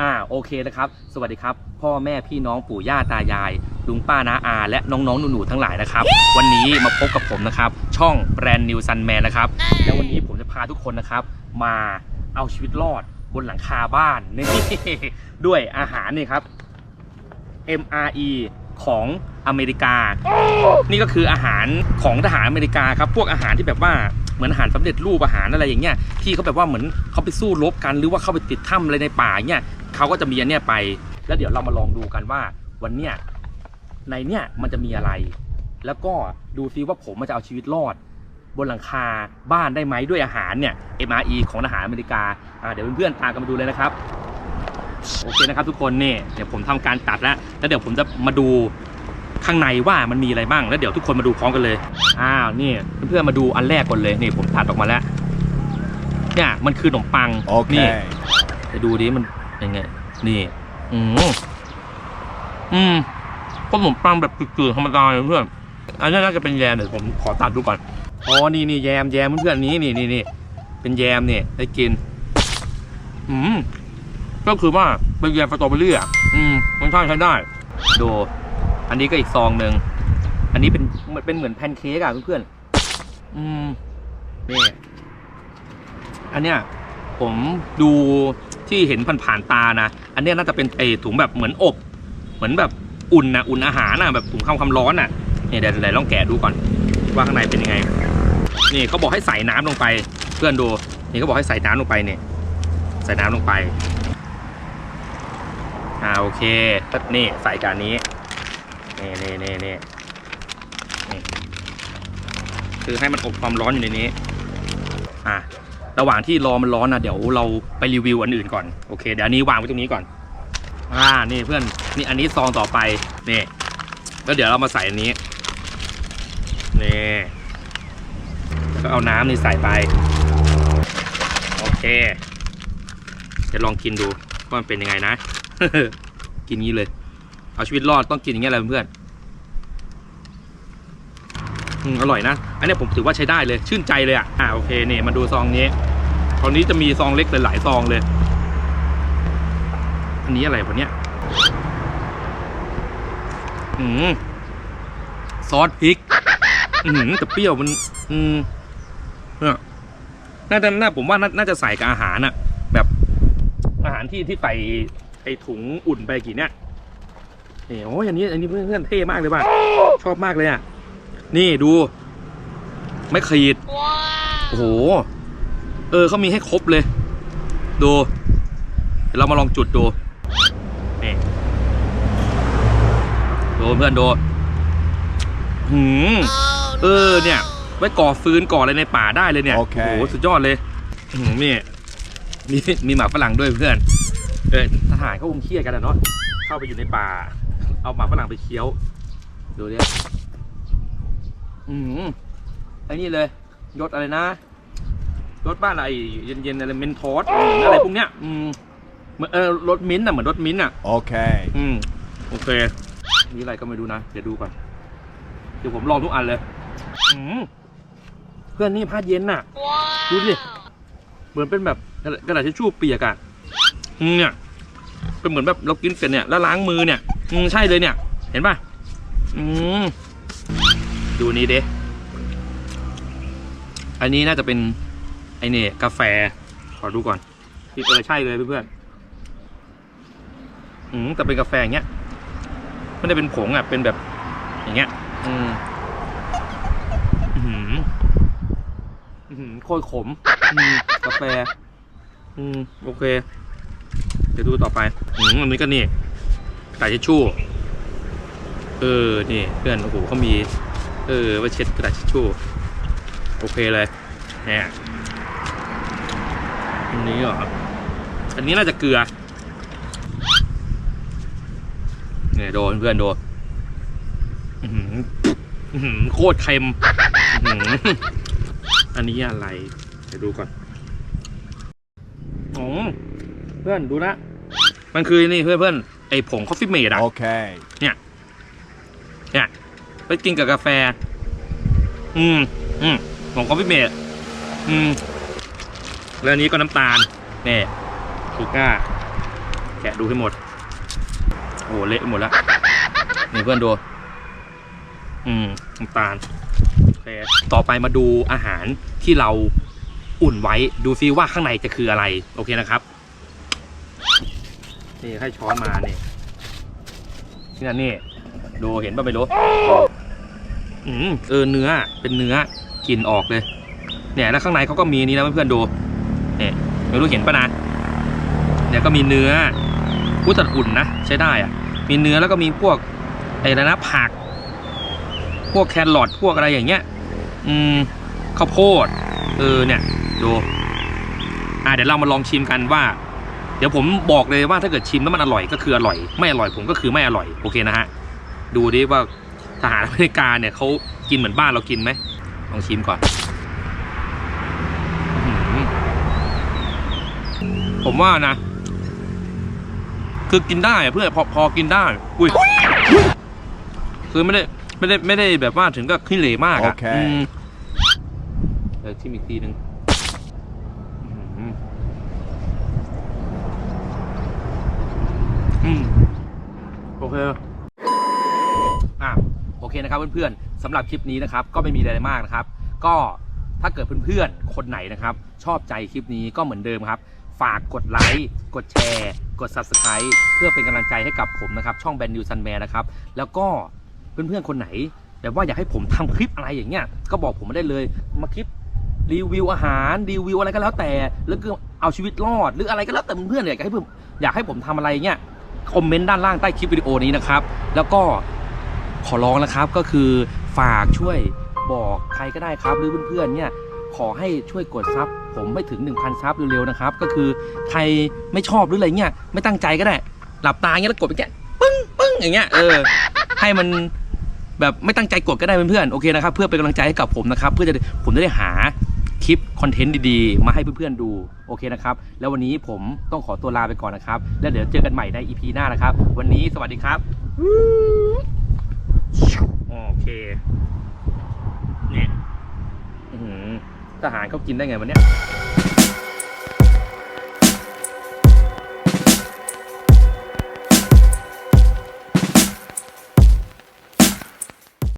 อ่าโอเคนะครับ สวัสดีครับ พ่อแม่พี่น้องปู่ย่าตายายลุงป้าน้าอา และน้องๆหนูๆทั้งหลายนะครับ วันนี้มาพบกับผมนะครับ ช่องแบรนด์นิวซันแมนนะครับและวันนี้ผมจะพาทุกคนนะครับ มาเอาชีวิตรอดบนหลังคาบ้านนี่ด้วยอาหารนี่ครับ MRE ของอเมริกา นี่ก็คืออาหารของทหารอเมริกาครับ พวกอาหารที่แบบว่าเหมือนอาหารสำเร็จรูปอาหารอะไรอย่างเงี้ย ที่เขาแบบว่าเหมือนเขาไปสู้รบกันหรือว่าเข้าไปติดถ้ำอะไรในป่าเงี้ย เขาก็จะมีอันเนี้ยไป แล้วเดี๋ยวเรามาลองดูกันว่า วันเนี้ยในเนี้ยมันจะมีอะไร แล้วก็ดูซิว่าผมมันจะเอาชีวิตรอด บนหลังคาบ้านได้ไหมด้วยอาหารเนี่ย MRE ของทหารอเมริกาอ่าเดี๋ยวเพื่อนๆตามกันมาดูเลยนะครับ โอเคนะครับทุกคนนี่เดี๋ยวผมทำการตัดแล้วแล้วเดี๋ยวผมจะมาดูข้างในว่ามันมีอะไรบ้างแล้วเดี๋ยวทุกคนมาดูพร้อมกันเลย อ้าวนี่เพื่อนๆมาดูอันแรกก่อนเลยนี่ผมตัดออกมาแล้ว เนี่ยมันคือขนมปังนี่ Okay. จะดูดิมัน ยังไงนี่อืมอืมขนมปังแบบกึ่งๆธรรมดาเลยเพื่อนอันนี้น่าจะเป็นแยมเดี๋ยวผมขอตัดดูก่อนอ๋อนี่นี่แยมแยมเพื่อนๆนี้นี่นี่นี่เป็นแยมเนี่ยได้กิน อืมก็คือว่าเป็นแยมสตรอเบอรี่อะอืมมันใช่ใช้ได้ ดู อันนี้ก็อีกซองหนึ่งอันนี้เป็นเหมือนเป็นเหมือนแพนเค้กอะเพื่อนๆอืมนี่อันเนี้ยผมดู ที่เห็นผ่านๆตานะ อันนี้น่าจะเป็นไอถุงแบบเหมือนอบ เหมือนแบบอุ่นนะอุ่นอาหารนะแบบถุงข้าวความร้อนน่ะเนี่ยเดี๋ยวเดี๋ยวลองแกะดูก่อน ว่าข้างในเป็นยังไง นี่เขาบอกให้ใส่น้ำลงไป เพื่อนดูนี่เขาบอกให้ใส่น้ำลงไปเนี่ยใส่น้ำลงไปอ่าโอเคนี่ใส่กันนี้นี่นี่นี่นี่นี่คือให้มันอบความร้อนอยู่ในนี้ อะ ระหว่างที่รอมันร้อนนะเดี๋ยวเราไปรีวิวอันอื่นก่อนโอเคเดี๋ยวอันนี้วางไว้ตรงนี้ก่อน อ่านี่เพื่อนนี่อันนี้ซองต่อไปนี่แล้วเดี๋ยวเรามาใส่อันนี้นี่ก็เอาน้ำนี่ใส่ไปโอเคเดี๋ยวลองกินดูว่ามันเป็นยังไงนะ กินงี้เลย เอาชีวิตรอดต้องกินอย่างเงี้ยแหละเพื่อนอืมอร่อยนะ อันนี้ผมถือว่าใช้ได้เลย ชื่นใจเลยอะ อ่าโอเค นี่มาดูซองนี้ ตอนนี้จะมีซองเล็กหลายๆซองเลย อันนี้อะไรวะเนี่ยอืมซอสพริก อืมแต่เปรี้ยวมัน อืมเนี่ยน่าจะน่าผมว่าน่าจะใส่กับอาหารอะแบบอาหารที่ที่ใส่ไอถุงอุ่นไปกี่เนี่ยนี่โอ้ยอันนี้อันนี้เพื่อนเพื่อนเท่มากเลยว่ะชอบมากเลยอะ นี่ดู ไม่ขีด โอ้โห เออเขามีให้ครบเลย ดูเดี๋ยวเรามาลองจุดดูนี่ดูเพื่อนดูหืมเออเนี่ย ไว้ก่อฟืนก่ออะไรในป่าได้เลยเนี่ยโอเคโอ้โหสุดยอดเลยอื้อหือนี่มีมีหมาฝรั่งด้วยเพื่อน เออทหารเขาคงเครียดกันอะเนาะเข้าไปอยู่ในป่า เอาหมาฝรั่งไปเคี้ยว ดูเนี่ยอืมไอ้นี่เลยยศอะไรนะ รถบ้านอะไรเย็นๆอะไรเมนทอสอะไรพวกเนี้ยอืมเหมือนเออรถมิ้นท์อะเหมือนรถมิ้นท์อะ Okay. อืมโอเคนี่อะไรก็ไม่รู้นะ เดี๋ยวดูก่อน เดี๋ยวผมลองทุกอันเลยอืมเพื่อนนี่ผ้าเย็นน่ะ ดูดิ เหมือนเป็นแบบกระดาษทิชชู่เปียกอะอืมเนี่ย เป็นเหมือนแบบเรากินเสร็จเนี่ยแล้วล้างมือเนี่ยอืมใช่เลยเนี่ย เห็นป่ะ อืมดูนี้เด้อันนี้น่าจะเป็น ไอเนี่ยกาแฟ ขอดูก่อนที่เออใช่เลยเพื่อนๆอืมแต่เป็นกาแฟอย่างเงี้ยไม่ได้เป็นผงอะเป็นแบบ อย่างเงี้ย อืมอื้อหืออื้อหือโคตรขมอืมกาแฟ อืมโอเค เดี๋ยวดูต่อไปอืมอันนี้ก็นี่กระดาษทิชชู่เออ นี่เพื่อน โอ้โหเขามี เออไว้เช็ดกระดาษทิชชู่ โอเคเลย เนี่ย อันนี้เหรอ อันนี้น่าจะเกลือ เนี่ยโดนเพื่อนโดนอื้อหืออื้อหือโคตรเค็มอื้อหืออันนี้อะไร เดี๋ยวดูก่อนอ๋อเพื่อนดูนะ มันคือนี่เพื่อนเพื่อนไอผงคอฟฟี่เมดอะ Okay. เนี่ยไปกินกับกาแฟ อืม อืมผงคอฟฟี่เมดอืม แล้วอันนี้ก็น้ำตาลเนี่ยชูก้าแกะดูให้หมด โอ้เละไปหมดแล้วนี่เพื่อนดู อืมน้ำตาลโอเคต่อไปมาดูอาหารที่เราอุ่นไว้ดูซิว่าข้างในจะคืออะไร โอเคนะครับนี่ให้ช้อนมาเนี่ยนี่นะนี่ดูเห็นป่ะไม่รู้อืมเออเนื้อเป็นเนื้อกลิ่นออกเลย เนี่ยแล้วข้างในเขาก็มีนี่นะเพื่อนๆดู ไม่รู้เห็นปะนะเนี่ยก็มีเนื้อผู้ตัดอุ่นนะใช้ได้อะมีเนื้อแล้วก็มีพวกไอ้อะไรนะผัก พวกแครอทพวกอะไรอย่างเงี้ย อืมข้าวโพดเออเนี่ยดูอ่าเดี๋ยวเรามาลองชิมกันว่า เดี๋ยวผมบอกเลยว่าถ้าเกิดชิมแล้วมันอร่อยก็คืออร่อย ไม่อร่อยผมก็คือไม่อร่อยโอเคนะฮะดูดิว่าทหารอเมริกาเนี่ยเขากินเหมือนบ้านเรากินไหมลองชิมก่อนอื้อหือ ผมว่านะ คือกินได้อะเพื่อนพอพอกินได้ อุ้ยคือไม่ได้ไม่ได้ไม่ได้แบบว่าถึงกับขี้เหร่มากอะโอเคมเดี๋ยวชิมอีกทีหนึ่งอื้อหืออืมโอเค อะโอเคนะครับเพื่อนๆสำหรับคลิปนี้นะครับ ก็ไม่มีอะไรมากนะครับ ก็ถ้าเกิดเพื่อนๆคนไหนนะครับ ชอบใจคลิปนี้ก็เหมือนเดิมครับ ฝากกดไลค์ กดแชร์ กด subscribe เพื่อเป็นกำลังใจให้กับผมนะครับ ช่องแบนดิวซันแมนนะครับ แล้วก็เพื่อนๆคนไหน แบบว่าอยากให้ผมทำคลิปอะไรอย่างเงี้ย ก็บอกผมมาได้เลย มาคลิปรีวิวอาหารรีวิวอะไรก็แล้วแต่หรือคือเอาชีวิตรอด หรืออะไรก็แล้วแต่เพื่อนๆอยากให้ผมอยากให้ผมทำอะไรเงี้ยคอมเมนต์ด้านล่างใต้คลิปวิดีโอนี้นะครับ แล้วก็ขอร้องนะครับก็คือฝากช่วยบอกใครก็ได้ครับ หรือเพื่อนๆเนี่ยขอให้ช่วยกดซับ ผมไม่ถึง 1,000 ซับเร็วๆนะครับ ก็คือใครไม่ชอบหรืออะไรเงี้ยไม่ตั้งใจก็ได้ หลับตาเงี้ยแล้วกดไปแค่ปึ้งปึ้งอย่างเงี้ยเออให้มันแบบไม่ตั้งใจกดก็ได้เพื่อนๆโอเคนะครับเพื่อเป็นกำลังใจให้กับผมนะครับ เพื่อจะได้ผมจะได้หาคลิปคอนเทนต์ดีๆ มาให้เพื่อนๆดูโอเคนะครับ แล้ววันนี้ผมต้องขอตัวลาไปก่อนนะครับ แล้วเดี๋ยวเจอกันใหม่ใน EP หน้านะครับ วันนี้สวัสดีครับโอเค เนี่ยอื้อหือ ทหารเขากินได้ไงวันนี้